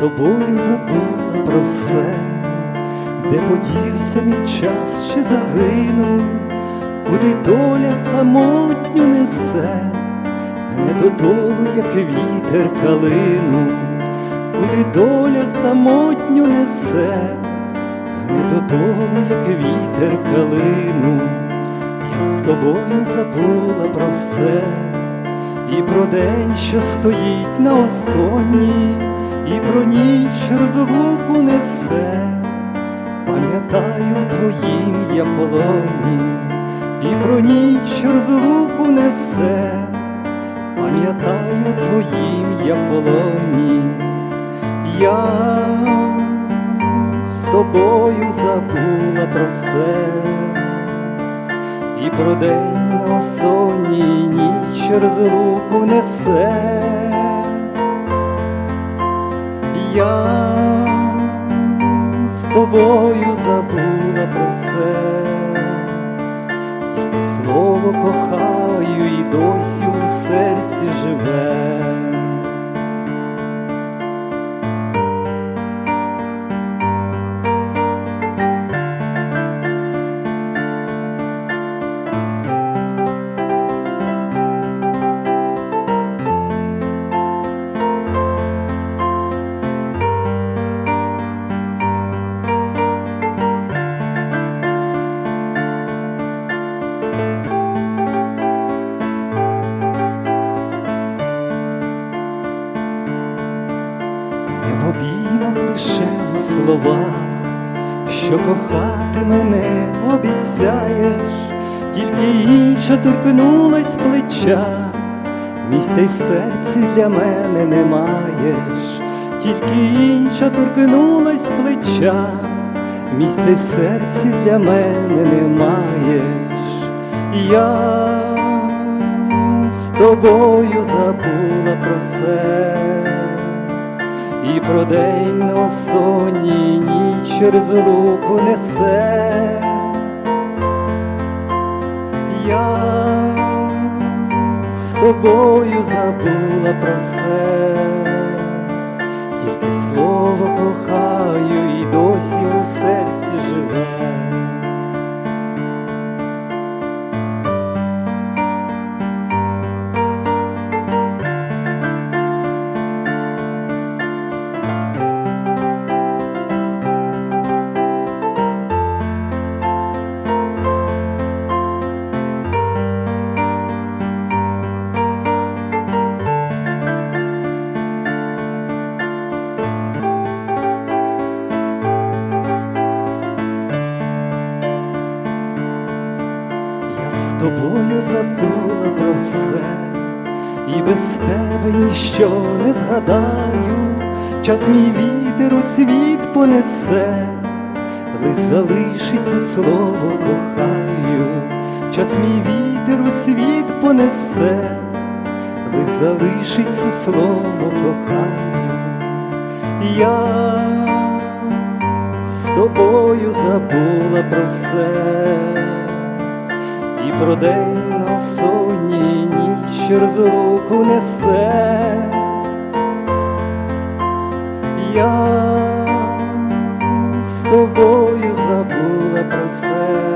тобою забула про все, де подівся мій час, чи загинув, куди доля самотню несе, не додолу, як вітер калину, куди доля самотню несе, не додолу, як вітер калину, я з тобою забула про все. І про день, що стоїть на осонні, і про ніч розлуку несе, пам'ятаю в твоїм я полоні, і про ніч розлуку несе, пам'ятаю в твоїм я полоні, я з тобою забула про все. І про день на осонній ніч розлуку несе. Я з тобою забула про все, тільки слово кохаю і досі у серці живе. Лише у словах, що кохати мене обіцяєш, тільки інша торкнулась плеча, місця й в серці для мене не маєш, тільки інша торкнулась плеча, місця й в серці для мене не маєш. Я з тобою забула про все про на осонній ніч луку несе. Я з тобою забула про все, тобою забула про все, і без тебе ніщо не згадаю, час мій вітер у світ понесе, лиш залишиться слово кохаю, час мій вітер у світ понесе, лиш залишиться слово кохаю. Я з тобою забула про все, про на сонній ніч розлуку несе. Я з тобою забула про все,